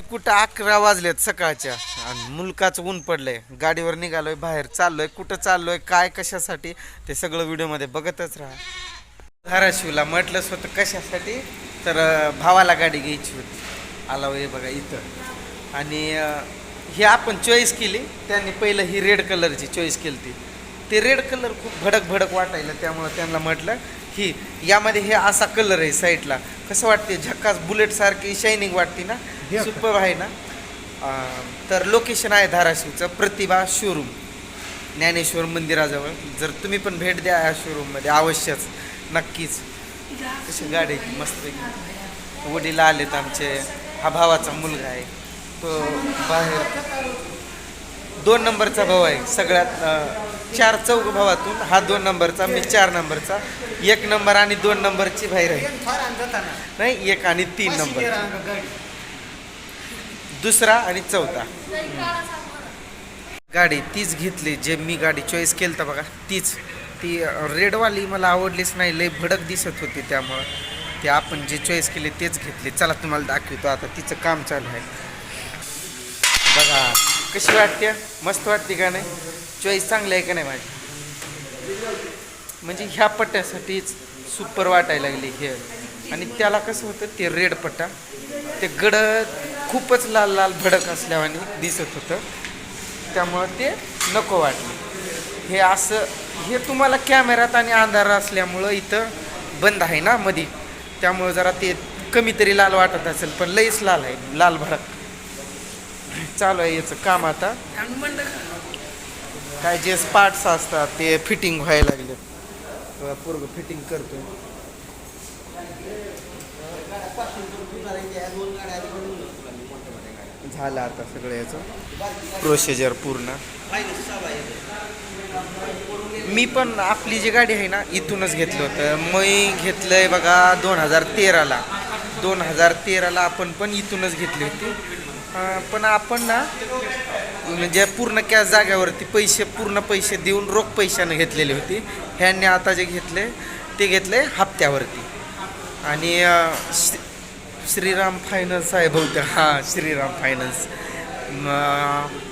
कुठं अकरा वाजलेत सकाळच्या. आणि मुलकाच ऊन पडलंय. गाडीवर निघालोय बाहेर चाललोय. कुठं चाललोय काय कशासाठी? ते सगळं व्हिडिओमध्ये बघतच राहा. धाराशिवला म्हटलंच होतं कशासाठी? तर भावाला गाडी घ्यायची होती. आला हो हे बघा इथं. आणि ही आपण चॉईस केली. त्यांनी पहिलं ही रेड कलरची चॉईस केली ती ते रेड कलर खूप भडक भडक वाटायला त्यामुळं त्यांना म्हटलं की यामध्ये हे असा कलर आहे साईडला कसं वाटते झक्कास बुलेटसारखी शायनिंग वाटते ना? सुपर आहे ना? तर लोकेशन आहे धाराशिवचं प्रतिभा शोरूम ज्ञानेश्वर मंदिराजवळ. जर तुम्ही पण भेट द्या या शोरूममध्ये अवश्यच. नक्कीच. कशी गाडी मस्त वडील आलेत आमचे. हा भावाचा मुलगा आहे. तो बाहेर. दोन नंबरचा भाऊ आहे. सगळ्यात चार चौक भावातून हा दोन नंबरचा मी चार नंबरचा. एक नंबर आणि दोन नंबरची बाहेर आहे. नाही एक आणि तीन नंबर. दुसरा आणि चौथा. गाडी तीच घेतली जे मी गाडी चॉईस केली तर बघा तीच. ती रेडवाली मला आवडलीच नाही लय भडक दिसत होती त्यामुळं. ते आपण जे चॉईस केली तेच घेतली. चला तुम्हाला दाखवतो आता तिचं काम चालू आहे. बघा कशी वाटते? मस्त वाटते का नाही? चॉईस चांगली आहे का नाही माझी? म्हणजे ह्या पट्ट्यासाठीच सुपर वाटायला लागली हे. आणि त्याला कसं होतं ते रेड पट्टा ते गडद खूपच लाल लाल भडक असल्यावानी दिसत होतं. त्यामुळं ते नको वाटले. हे असं हे तुम्हाला कॅमेऱ्यात आणि अंधार असल्यामुळं इथं बंद आहे ना मधी. त्यामुळं जरा ते कमी तरी लाल वाटत असेल पण लईच लाल आहे लाल भडक. चालू आहे याचं काम आता. काय जे स्पार्ट्स असतात ते फिटिंग व्हायला लागले. पूर्ण फिटिंग करतोय. झालं आता सगळं याचं. प्रोसिजर पूर्ण. मी पण आपली जी गाडी आहे ना इथूनच घेतलं होतं. मी घेतलंय बघा दोन हजार तेराला. दोन हजार तेराला आपण पण इथूनच घेतली होती. पण आपण ना म्हणजे पूर्ण कॅश जाग्यावरती पैसे पूर्ण पैसे देऊन रोख पैशानं घेतलेली होती. ह्यांनी आता जे घेतले ते घेतले हप्त्यावरती. आणि श्रीराम फायनान्स आहे बहुतेक. हां श्रीराम फायनान्स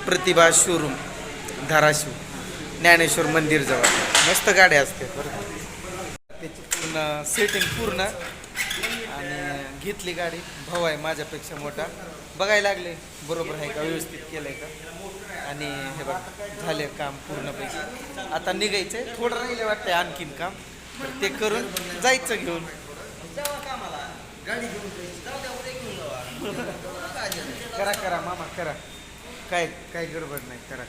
प्रतिभा शोरूम धाराशिव ज्ञानेश्वर मंदिरजवळ मस्त गाड्या असते बरं त्याची पूर्ण सेटिंग पूर्ण. आणि घेतली गाडी. भाऊ आहे माझ्यापेक्षा मोठा. बघायला लागले बरोबर आहे का व्यवस्थित केलं आहे का? आणि हे बघ झाले काम पूर्णपैकी. आता निघायचं आहे थोडं राहिलं वाटतंय आणखीन काम. ते करून जायचं घेऊन. करा करा मामा करा. काय काय गडबड नाही करा.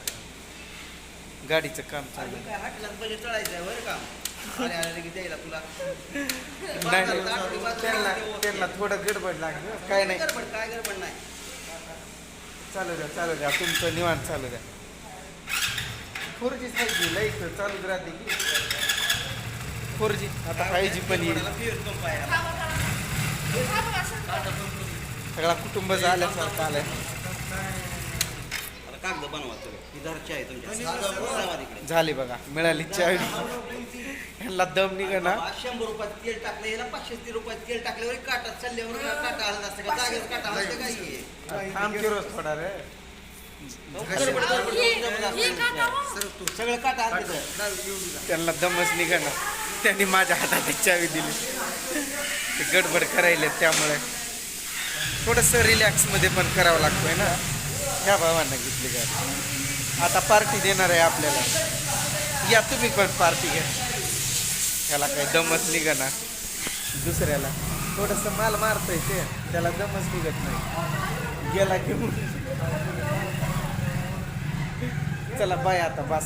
गाडीचं काम चालू आहे. नाही त्यांना त्यांना थोडं गडबड लागलं काय नाही. चालू द्या चालू द्या. तुमचं निवांत चालू द्या. Four G five G light चालूच राहते की. फोर जी आता फाय जी पण येईल. सगळा कुटुंब आल्यासारखं आलाय. कागद ही. झाली बघा मिळाली चावी ह्यांना दम निघा ना शंभर रुपयात तेल टाकलं याला पाचशे रुपयात तेल टाकल्यावर काटा चालल्यावर काटा आला नसतं का? काटा असतं का हे? थांब की रोज थोडा रे जबरदस्त. सगळं काटा. त्यांना दमच निघा ना त्यांनी माझ्या हातात चावी दिली. ते गडबड करायले त्यामुळे. थोडंसं रिलॅक्समध्ये पण करावं लागतंय ना. ह्या भावांना घेतली गाडी. आता पार्टी देणार आहे आपल्याला. या तुम्ही पण पार्टी घ्या. त्याला काही दमच निघा ना. दुसऱ्याला. थोडंसं माल मारतंय ते. त्याला दमच निघत नाही. गेला घेऊन चला बाय आता बस.